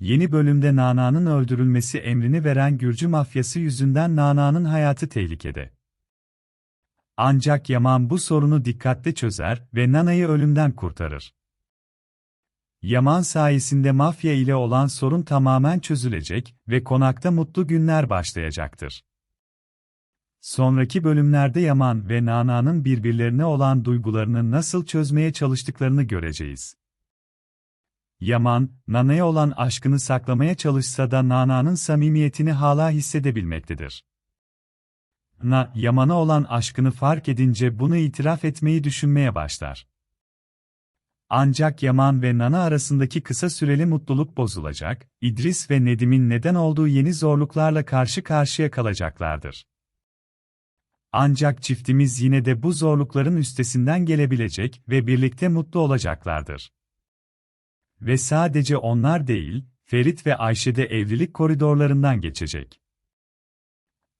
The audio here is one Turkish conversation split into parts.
Yeni bölümde Nana'nın öldürülmesi emrini veren Gürcü mafyası yüzünden Nana'nın hayatı tehlikede. Ancak Yaman bu sorunu dikkatli çözer ve Nana'yı ölümden kurtarır. Yaman sayesinde mafya ile olan sorun tamamen çözülecek ve konakta mutlu günler başlayacaktır. Sonraki bölümlerde Yaman ve Nana'nın birbirlerine olan duygularını nasıl çözmeye çalıştıklarını göreceğiz. Yaman, Nana'ya olan aşkını saklamaya çalışsa da Nana'nın samimiyetini hala hissedebilmektedir. Na, Yaman'a olan aşkını fark edince bunu itiraf etmeyi düşünmeye başlar. Ancak Yaman ve Nana arasındaki kısa süreli mutluluk bozulacak, İdris ve Nedim'in neden olduğu yeni zorluklarla karşı karşıya kalacaklardır. Ancak çiftimiz yine de bu zorlukların üstesinden gelebilecek ve birlikte mutlu olacaklardır. Ve sadece onlar değil, Ferit ve Ayşe de evlilik koridorlarından geçecek.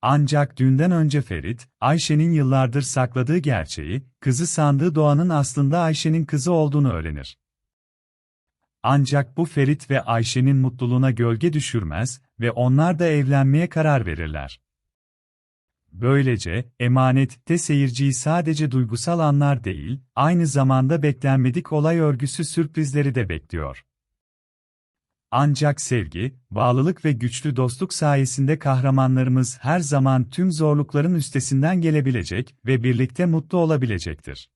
Ancak dünden önce Ferit, Ayşe'nin yıllardır sakladığı gerçeği, kızı sandığı Doğan'ın aslında Ayşe'nin kızı olduğunu öğrenir. Ancak bu Ferit ve Ayşe'nin mutluluğuna gölge düşürmez ve onlar da evlenmeye karar verirler. Böylece, emanette seyirciyi sadece duygusal anlar değil, aynı zamanda beklenmedik olay örgüsü sürprizleri de bekliyor. Ancak sevgi, bağlılık ve güçlü dostluk sayesinde kahramanlarımız her zaman tüm zorlukların üstesinden gelebilecek ve birlikte mutlu olabilecektir.